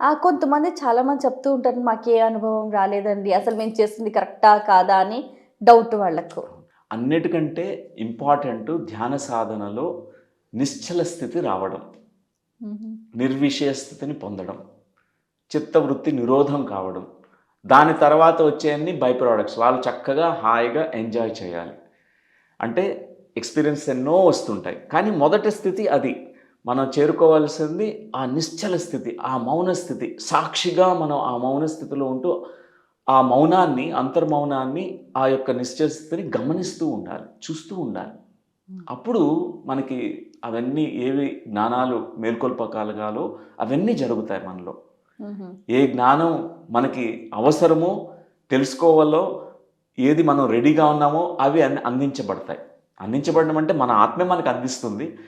ఆ కొంతమంది చాలా మంది చెప్తూ ఉంటారు మాకు ఏ అనుభవం రాలేదండి అసలు మేము చేస్తుంది కరెక్టా కాదా? అని డౌట్ వాళ్ళకు. అన్నిటికంటే ఇంపార్టెంట్ ధ్యాన సాధనలో నిశ్చల స్థితి రావడం నిర్విషయ స్థితిని పొందడం చిత్తవృత్తి నిరోధం కావడం దాని తర్వాత వచ్చేయన్ని బై ప్రోడక్ట్స్. వాళ్ళు చక్కగా హాయిగా ఎంజాయ్ చేయాలి. అంటే ఎక్స్పీరియన్స్ ఎన్నో వస్తుంటాయి. కానీ మొదటి స్థితి అది. మనం చేరుకోవాల్సింది ఆ నిశ్చల స్థితి ఆ మౌన స్థితి. సాక్షిగా మనం ఆ మౌన స్థితిలో ఉంటూ ఆ మౌనాన్ని అంతర్మౌనాన్ని ఆ యొక్క నిశ్చల స్థితిని గమనిస్తూ ఉండాలి చూస్తూ ఉండాలి. అప్పుడు మనకి అవన్నీ ఏవి జ్ఞానాలు మేల్కొల్పగలగాలో అవన్నీ జరుగుతాయి మనలో. ఏ జ్ఞానం మనకి అవసరమో తెలుసుకోవాలో ఏది మనం రెడీగా ఉన్నామో అవి అన్ని అందించబడతాయి. అందించబడడం అంటే మన ఆత్మే మనకు అందిస్తుంది.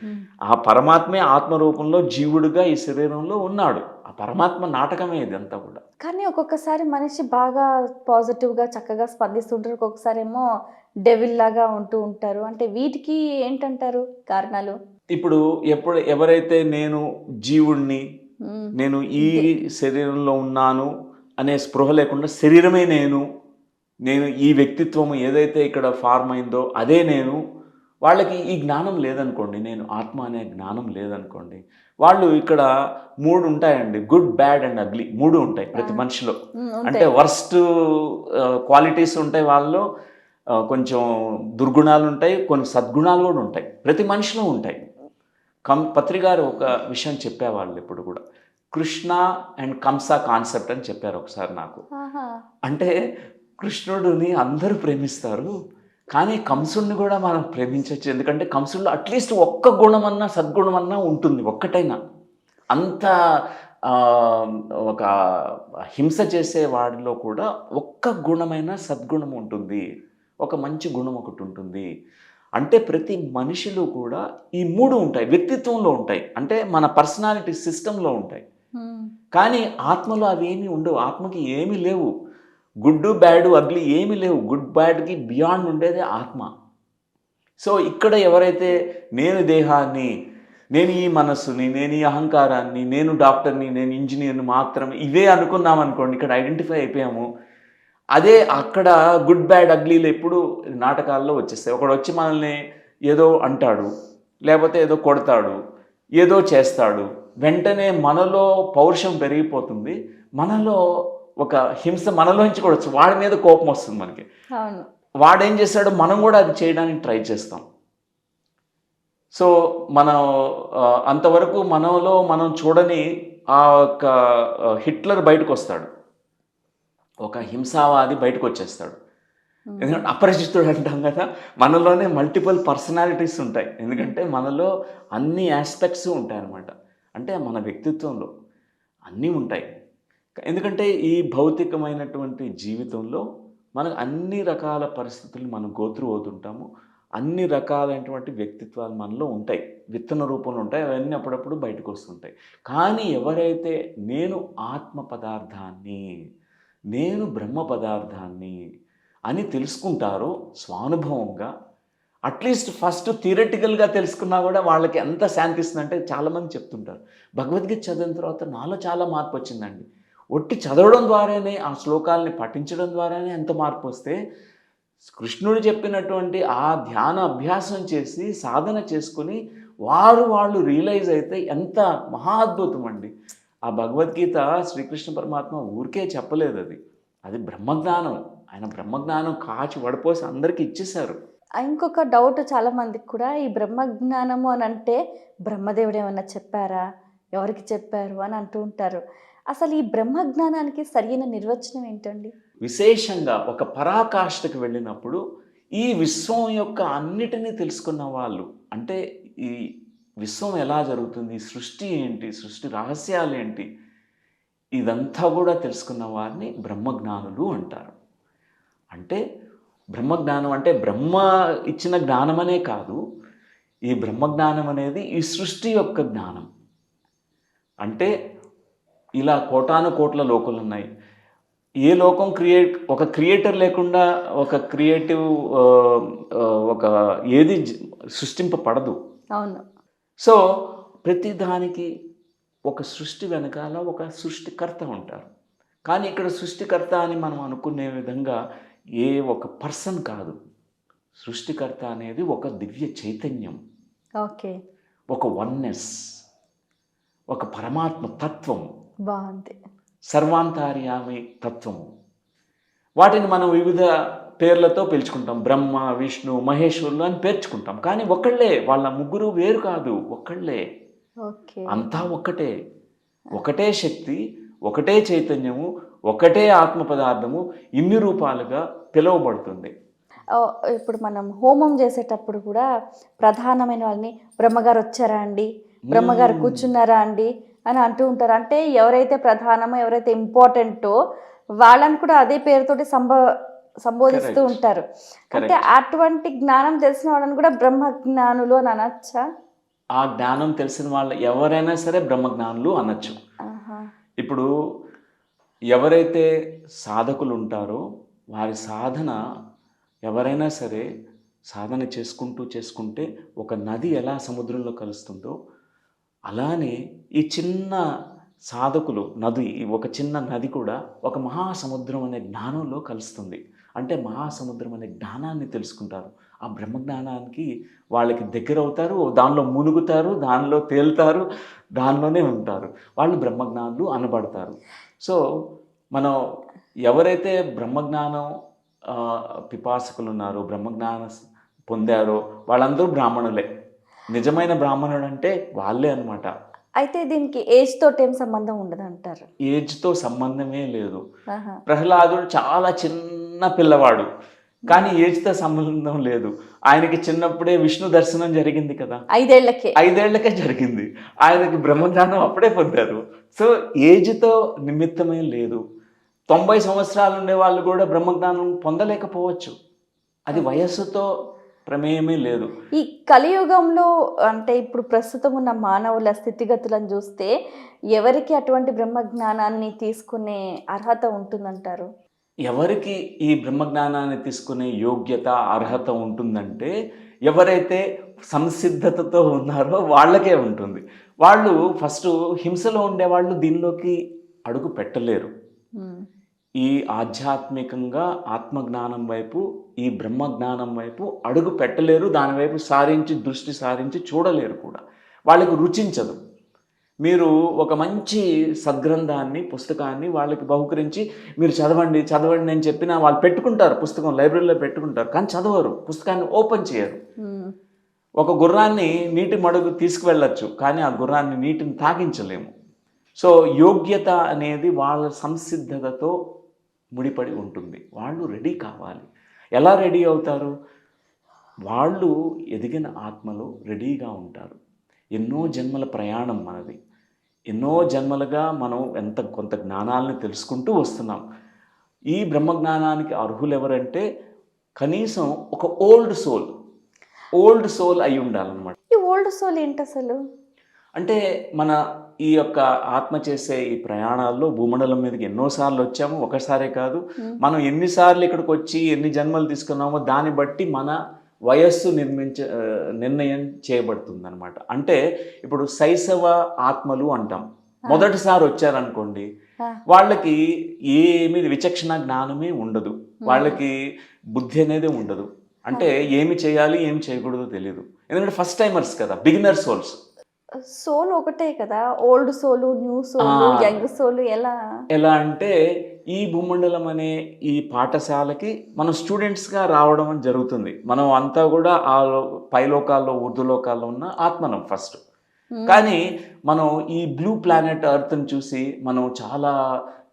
ఆ పరమాత్మే ఆత్మ రూపంలో జీవుడుగా ఈ శరీరంలో ఉన్నాడు. ఆ పరమాత్మ నాటకమే ఇదంతా కూడా. కానీ ఒక్కొక్కసారి మనిషి బాగా పాజిటివ్గా చక్కగా స్పందిస్తుంటారు. ఒక్కొక్కసారి ఏమో డెవిల్ లాగా ఉంటూ ఉంటారు. అంటే వీటికి ఏంటంటారు కారణాలు? ఇప్పుడు ఎప్పుడు ఎవరైతే నేను జీవుణ్ణి. నేను ఈ శరీరంలో ఉన్నాను అనే స్పృహ లేకుండా శరీరమే నేను నేను ఈ వ్యక్తిత్వం ఏదైతే ఇక్కడ ఫార్మ్ అయిందో అదే నేను వాళ్ళకి ఈ జ్ఞానం లేదనుకోండి నేను ఆత్మ అనే జ్ఞానం లేదనుకోండి వాళ్ళు ఇక్కడ మూడు ఉంటాయండి గుడ్ బ్యాడ్ అండ్ అగ్లీ మూడు ఉంటాయి ప్రతి. మనిషిలో. అంటే వర్స్ట్ క్వాలిటీస్ ఉంటాయి వాళ్ళలో ఆ, కొంచెం దుర్గుణాలు ఉంటాయి కొన్ని సద్గుణాలు కూడా ఉంటాయి ప్రతి మనిషిలో ఉంటాయి. కం పత్రికారు ఒక విషయం చెప్పేవాళ్ళు ఇప్పుడు కూడా. కృష్ణ అండ్ కంస కాన్సెప్ట్ అని చెప్పారు ఒకసారి నాకు. అంటే కృష్ణుడిని అందరూ ప్రేమిస్తారు కానీ కంసుడిని కూడా మనం ప్రేమించవచ్చు. ఎందుకంటే కంసుడిలో అట్లీస్ట్ ఒక్క గుణమన్నా సద్గుణమన్నా ఉంటుంది ఒక్కటైనా. అంత ఒక హింస చేసే వాడిలో కూడా ఒక్క గుణమైన సద్గుణం ఉంటుంది. ఒక మంచి గుణం ఒకటి ఉంటుంది. అంటే ప్రతి మనిషిలో కూడా ఈ మూడు ఉంటాయి. వ్యక్తిత్వంలో ఉంటాయి. అంటే మన పర్సనాలిటీ సిస్టంలో ఉంటాయి. కానీ ఆత్మలో అవి ఏమీ ఉండవు. ఆత్మకి ఏమీ లేవు. గుడ్ బ్యాడ్ అగ్లీ ఏమీ లేవు. గుడ్ బ్యాడ్కి బియాండ్ ఉండేదే ఆత్మ. సో ఇక్కడ ఎవరైతే నేను దేహాన్ని నేను ఈ మనస్సుని నేను ఈ అహంకారాన్ని నేను డాక్టర్ని నేను ఇంజనీర్ని మాత్రమే ఇవే అనుకున్నాం అనుకోండి ఇక్కడ ఐడెంటిఫై అయిపోయాము. అదే అక్కడ గుడ్ బ్యాడ్ అగ్లీలు ఎప్పుడు నాటకాల్లో వచ్చేస్తాయి. ఒకడు వచ్చి మనల్ని ఏదో అంటాడు లేకపోతే ఏదో కొడతాడు ఏదో చేస్తాడు. వెంటనే మనలో పౌరుషం పెరిగిపోతుంది. మనలో ఒక హింస మనలోంచి కూడా వాడి మీద కోపం వస్తుంది మనకి. వాడేం చేస్తాడో మనం కూడా అది చేయడానికి ట్రై చేస్తాం. సో మనం అంతవరకు మనలో మనం చూడని ఆ యొక్క హిట్లర్ బయటకు వస్తాడు ఒక హింసావాది బయటకు వచ్చేస్తాడు. ఎందుకంటే అపరిచితుడు అంటాం కదా మనలోనే మల్టిపుల్ పర్సనాలిటీస్ ఉంటాయి. ఎందుకంటే మనలో అన్ని ఆస్పెక్ట్స్ ఉంటాయి అన్నమాట అంటే మన వ్యక్తిత్వంలో అన్నీ ఉంటాయి. ఎందుకంటే ఈ భౌతికమైనటువంటి జీవితంలో మనకు అన్ని రకాల పరిస్థితులు మనం గోత్రు అవుతుంటాము. అన్ని రకాలైనటువంటి వ్యక్తిత్వాలు మనలో ఉంటాయి. విత్తన రూపంలో ఉంటాయి. అవన్నీ అప్పుడప్పుడు బయటకు వస్తుంటాయి. కానీ ఎవరైతే నేను ఆత్మ పదార్థాన్ని నేను బ్రహ్మ పదార్థాన్ని అని తెలుసుకుంటారో స్వానుభవంగా అట్లీస్ట్ ఫస్ట్ థియరటికల్గా తెలుసుకున్నా కూడా వాళ్ళకి ఎంత శాంతిస్తుందంటే చాలామంది చెప్తుంటారు. భగవద్గీత చదివిన తర్వాత నాలో చాలా మార్పు వచ్చిందండి. ఒట్టి చదవడం ద్వారానే ఆ శ్లోకాలని పఠించడం ద్వారానే ఎంత మార్పు వస్తే కృష్ణుడు చెప్పినటువంటి ఆ ధ్యాన అభ్యాసం చేసి సాధన చేసుకుని వారు వాళ్ళు రియలైజ్ అయితే ఎంత మహా అద్భుతం అండి. ఆ భగవద్గీత శ్రీకృష్ణ పరమాత్మ ఊరికే చెప్పలేదు అది. అది బ్రహ్మజ్ఞానం. ఆయన బ్రహ్మజ్ఞానం కాచి వడపోసి అందరికీ ఇచ్చేశారు. ఆ, ఇంకొక డౌట్ చాలా మందికి కూడా ఈ బ్రహ్మ జ్ఞానము అని అంటే బ్రహ్మదేవుడు ఏమన్నా చెప్పారా? ఎవరికి చెప్పారు? అని అంటూ ఉంటారు. అసలు ఈ బ్రహ్మ జ్ఞానానికి సరైన నిర్వచనం ఏంటండి? విశేషంగా ఒక పరాకాష్ఠకు వెళ్ళినప్పుడు ఈ విశ్వం యొక్క అన్నిటినీ తెలుసుకున్న వాళ్ళు అంటే ఈ విశ్వం ఎలా జరుగుతుంది సృష్టి ఏంటి సృష్టి రహస్యాలు ఏంటి ఇదంతా కూడా తెలుసుకున్న వారిని బ్రహ్మజ్ఞానులు అంటారు. అంటే బ్రహ్మజ్ఞానం అంటే బ్రహ్మ ఇచ్చిన జ్ఞానమనే కాదు ఈ బ్రహ్మజ్ఞానం అనేది ఈ సృష్టి యొక్క జ్ఞానం. అంటే ఇలా కోటాను కోట్ల లోకాలు ఉన్నాయి ఏ లోకం క్రియేట్ ఒక క్రియేటర్ లేకుండా ఒక క్రియేటివ్ ఒక ఏది సృష్టింపబడదు. అవును. సో ప్రతి దానికి ఒక సృష్టి వెనకాల ఒక సృష్టికర్త ఉంటారు. కానీ ఇక్కడ సృష్టికర్త అని మనం అనుకునే విధంగా ఏ ఒక పర్సన్ కాదు. సృష్టికర్త అనేది ఒక దివ్య చైతన్యం. ఓకే. ఒక వన్నెస్. ఒక పరమాత్మ తత్వం. బాగుంది. సర్వాంతర్యామి తత్వము వాటిని మనం వివిధ పేర్లతో పిలుచుకుంటాం. బ్రహ్మ విష్ణు మహేశ్వరులు అని పేర్చుకుంటాం. కానీ ఒక్కళ్ళే వాళ్ళ ముగ్గురు వేరు కాదు. ఒక్కళ్ళే ఓకే. అంతా ఒక్కటే ఒకటే శక్తి ఒకటే చైతన్యము ఒకటే ఆత్మ పదార్థము ఇన్ని రూపాలుగా పిలువబడుతుంది. ఇప్పుడు మనం హోమం చేసేటప్పుడు కూడా ప్రధానమైన వాళ్ళని బ్రహ్మగారు వచ్చారా అండి? బ్రహ్మగారు. కూర్చున్నారా అండి? అని అంటూ ఉంటారు అంటే ఎవరైతే ప్రధానమో ఎవరైతే ఇంపార్టెంటో వాళ్ళని కూడా అదే పేరుతోటి సంబో సంబోధిస్తూ. ఉంటారు అంటే. అటువంటి జ్ఞానం తెలిసిన వాళ్ళని కూడా బ్రహ్మ జ్ఞానులు అని అనొచ్చా ఆ జ్ఞానం తెలిసిన వాళ్ళు ఎవరైనా సరే బ్రహ్మజ్ఞానులు అనొచ్చు ఆహా. ఇప్పుడు ఎవరైతే సాధకులు ఉంటారో వారి సాధన ఎవరైనా సరే సాధన చేసుకుంటూ చేసుకుంటే ఒక నది ఎలా సముద్రంలో కలుస్తుందో అలానే ఈ చిన్న సాధకులు నది ఒక చిన్న నది కూడా ఒక మహాసముద్రం అనే జ్ఞానంలో కలుస్తుంది. అంటే మహాసముద్రం అనే జ్ఞానాన్ని తెలుసుకుంటారు. ఆ బ్రహ్మజ్ఞానానికి వాళ్ళకి దగ్గర అవుతారు దానిలో మునుగుతారు దానిలో తేలుతారు దానిలోనే ఉంటారు. వాళ్ళు బ్రహ్మజ్ఞానులు అనబడతారు. సో మనం ఎవరైతే బ్రహ్మజ్ఞానం పిపాసకులు ఉన్నారో బ్రహ్మజ్ఞానం పొందారో వాళ్ళందరూ బ్రాహ్మణులే. నిజమైన బ్రాహ్మణుడు అంటే వాళ్ళే అన్నమాట. అయితే దీనికి ఏజ్ తోటి ఏం సంబంధం ఉండదు అంటారు ఏజ్తో సంబంధమే లేదు. ప్రహ్లాదుడు చాలా చిన్న పిల్లవాడు కానీ ఏజ్తో సంబంధం లేదు. ఆయనకి చిన్నప్పుడే విష్ణు దర్శనం జరిగింది కదా. ఐదేళ్ళకే. ఐదేళ్ళకే జరిగింది. ఆయనకి బ్రహ్మజ్ఞానం అప్పుడే పొందారు. సో ఏజ్తో నిమిత్తమే లేదు. తొంభై సంవత్సరాలు ఉండే వాళ్ళు కూడా బ్రహ్మజ్ఞానం పొందలేకపోవచ్చు. అది వయస్సుతో ప్రమేయమే లేదు. ఈ కలియుగంలో అంటే ఇప్పుడు ప్రస్తుతం ఉన్న మానవుల స్థితిగతులను చూస్తే ఎవరికి అటువంటి బ్రహ్మ జ్ఞానాన్ని తీసుకునే అర్హత ఉంటుందంటారు? ఎవరికి ఈ బ్రహ్మజ్ఞానాన్ని తీసుకునే యోగ్యత అర్హత ఉంటుందంటే ఎవరైతే సంసిద్ధతతో ఉన్నారో వాళ్ళకే ఉంటుంది. వాళ్ళు ఫస్ట్ హింసలో ఉండేవాళ్ళు దీనిలోకి అడుగు పెట్టలేరు. ఈ ఆధ్యాత్మికంగా ఆత్మజ్ఞానం వైపు ఈ బ్రహ్మజ్ఞానం వైపు అడుగు పెట్టలేరు దాని వైపు సారించి దృష్టి సారించి చూడలేరు కూడా. వాళ్ళకు రుచించదు. మీరు ఒక మంచి సద్గ్రంథాన్ని పుస్తకాన్ని వాళ్ళకి బహుకరించి మీరు చదవండి చదవండి అని చెప్పినా వాళ్ళు పెట్టుకుంటారు పుస్తకం లైబ్రరీలో పెట్టుకుంటారు కానీ చదవరు పుస్తకాన్ని ఓపెన్ చేయరు. ఒక గుర్రాన్ని నీటి మడుగు తీసుకువెళ్ళచ్చు కానీ ఆ గుర్రాన్ని నీటిని తాగించలేము. సో యోగ్యత అనేది వాళ్ళ సంసిద్ధతతో ముడిపడి ఉంటుంది. వాళ్ళు రెడీ కావాలి. ఎలా రెడీ అవుతారు? వాళ్ళు ఎదిగిన ఆత్మలో రెడీగా ఉంటారు. ఎన్నో జన్మల ప్రయాణం మనది. ఎన్నో జన్మలుగా మనం ఎంత కొంత జ్ఞానాలను తెలుసుకుంటూ వస్తున్నాం. ఈ బ్రహ్మజ్ఞానానికి అర్హులు ఎవరంటే కనీసం ఒక ఓల్డ్ సోల్ ఓల్డ్ సోల్ అయి ఉండాలన్నమాట ఈ ఓల్డ్ సోల్ ఏంటి అసలు అంటే మన ఈ యొక్క ఆత్మ చేసే ఈ ప్రయాణాల్లో భూమండలం మీదకి ఎన్నోసార్లు వచ్చాము. ఒకసారే కాదు. మనం ఎన్నిసార్లు ఇక్కడికి వచ్చి ఎన్ని జన్మలు తీసుకున్నామో దాన్ని బట్టి మన వయస్సు నిర్మించ నిర్ణయం చేయబడుతుంది అనమాట అంటే ఇప్పుడు శైశవ ఆత్మలు అంటాం. మొదటిసారి వచ్చారనుకోండి. వాళ్ళకి ఏమి విచక్షణ జ్ఞానమే ఉండదు. వాళ్ళకి బుద్ధి అనేది ఉండదు. అంటే ఏమి చేయాలి ఏమి చేయకూడదో తెలియదు ఎందుకంటే ఫస్ట్ టైమర్స్ కదా బిగినర్ సోల్స్ సోల్ ఒకటే కదా old soul new soul. Young soul ఎలా? ఎలా అంటే ఈ భూమండలం అనే ఈ పాఠశాలకి మనం స్టూడెంట్స్గా రావడం అని జరుగుతుంది. మనం అంతా కూడా ఆ పైలోకాల్లో ఊర్ధలోకాల్లో ఉన్న ఆత్మనం ఫస్ట్. కానీ మనం ఈ బ్లూ ప్లానెట్ ఎర్త్ని చూసి మనం చాలా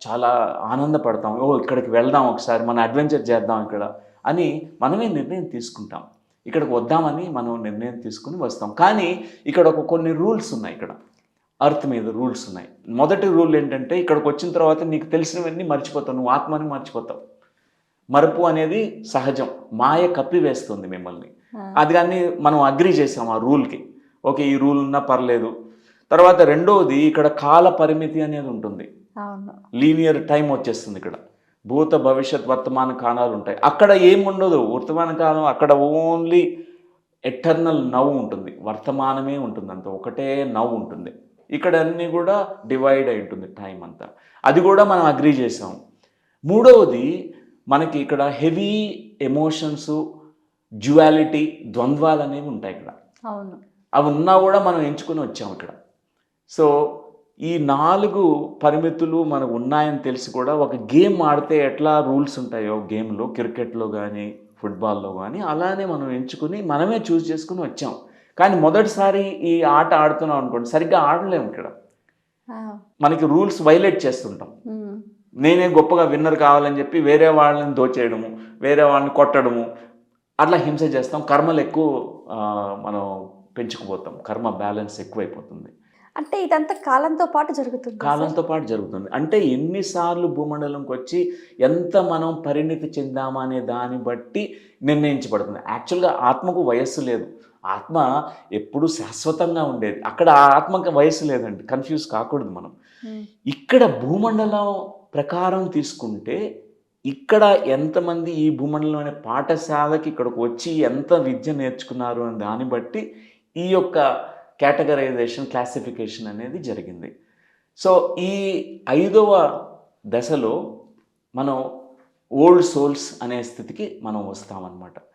చాలా ఆనందపడతాం. ఓ ఇక్కడికి వెళ్దాం ఒకసారి మనం అడ్వెంచర్ చేద్దాం ఇక్కడ అని మనమే నిర్ణయం తీసుకుంటాం. ఇక్కడికి వద్దామని మనం నిర్ణయం తీసుకుని వస్తాం. కానీ ఇక్కడ ఒక కొన్ని రూల్స్ ఉన్నాయి ఇక్కడ. అర్త్ మీద రూల్స్ ఉన్నాయి. మొదటి రూల్ ఏంటంటే ఇక్కడికి వచ్చిన తర్వాత నీకు తెలిసినవన్నీ మర్చిపోతావు. నువ్వు ఆత్మని మర్చిపోతావు. మరపు అనేది సహజం. మాయ కప్పివేస్తుంది మిమ్మల్ని. అది కానీ మనం అగ్రి చేసాం ఆ రూల్కి. ఓకే ఈ రూల్ ఉన్నా పర్లేదు. తర్వాత రెండవది ఇక్కడ కాల పరిమితి అనేది ఉంటుంది. లీనియర్ టైం వచ్చేస్తుంది ఇక్కడ. భూత భవిష్యత్ వర్తమాన కాలాలు ఉంటాయి. అక్కడ ఏం ఉండదు వర్తమాన కాలం అక్కడ ఓన్లీ ఎటర్నల్ నవ్వు ఉంటుంది. వర్తమానమే ఉంటుంది అంత. ఒకటే నవ్వు ఉంటుంది. ఇక్కడ అన్నీ కూడా డివైడ్ అయి ఉంటుంది టైం అంతా. అది కూడా మనం అగ్రి చేసాం. మూడవది మనకి ఇక్కడ హెవీ ఎమోషన్స్ జ్యువాలిటీ ద్వంద్వాలు అనేవి ఉంటాయి ఇక్కడ. అవును. అవి ఉన్నా కూడా మనం ఎంచుకొని వచ్చాం ఇక్కడ. సో ఈ నాలుగు పరిమితులు మనకు ఉన్నాయని తెలిసి కూడా ఒక గేమ్ ఆడితే ఎట్లా రూల్స్ ఉంటాయో గేమ్లో క్రికెట్లో కానీ ఫుట్బాల్లో కానీ అలానే మనం ఎంచుకుని మనమే చూస్ చేసుకుని వచ్చాం. కానీ మొదటిసారి ఈ ఆట ఆడుతున్నాం అనుకోండి సరిగ్గా ఆడలేము ఇక్కడ. మనకి రూల్స్ వైలేట్ చేస్తుంటాం. నేనే గొప్పగా విన్నర్ కావాలని చెప్పి వేరే వాళ్ళని దోచేయడము వేరే వాళ్ళని కొట్టడము అట్లా హింస చేస్తాం. కర్మలు ఎక్కువ మనం పెంచుకుపోతాం. కర్మ బ్యాలెన్స్ ఎక్కువైపోతుంది. అంటే ఇదంతా కాలంతో పాటు జరుగుతుంది. కాలంతో పాటు జరుగుతుంది. అంటే ఎన్నిసార్లు భూమండలంకి వచ్చి ఎంత మనం పరిణితి చెందామా అనే దాన్ని బట్టి నిర్ణయించబడుతుంది. యాక్చువల్గా ఆత్మకు వయస్సు లేదు. ఆత్మ ఎప్పుడు శాశ్వతంగా ఉండేది. అక్కడ ఆత్మకి వయస్సు లేదండి. కన్ఫ్యూజ్ కాకూడదు మనం. ఇక్కడ భూమండలం ప్రకారం తీసుకుంటే ఇక్కడ ఎంతమంది ఈ భూమండలం అనే పాఠశాలకి ఇక్కడికి వచ్చి ఎంత విద్య నేర్చుకున్నారు అనే దాన్ని బట్టి ఈ యొక్క కేటగరైజేషన్ క్లాసిఫికేషన్ అనేది జరిగింది. సో ఈ ఐదవ దశలో మనం ఓల్డ్ సోల్స్ అనే స్థితికి మనం వస్తామన్నమాట.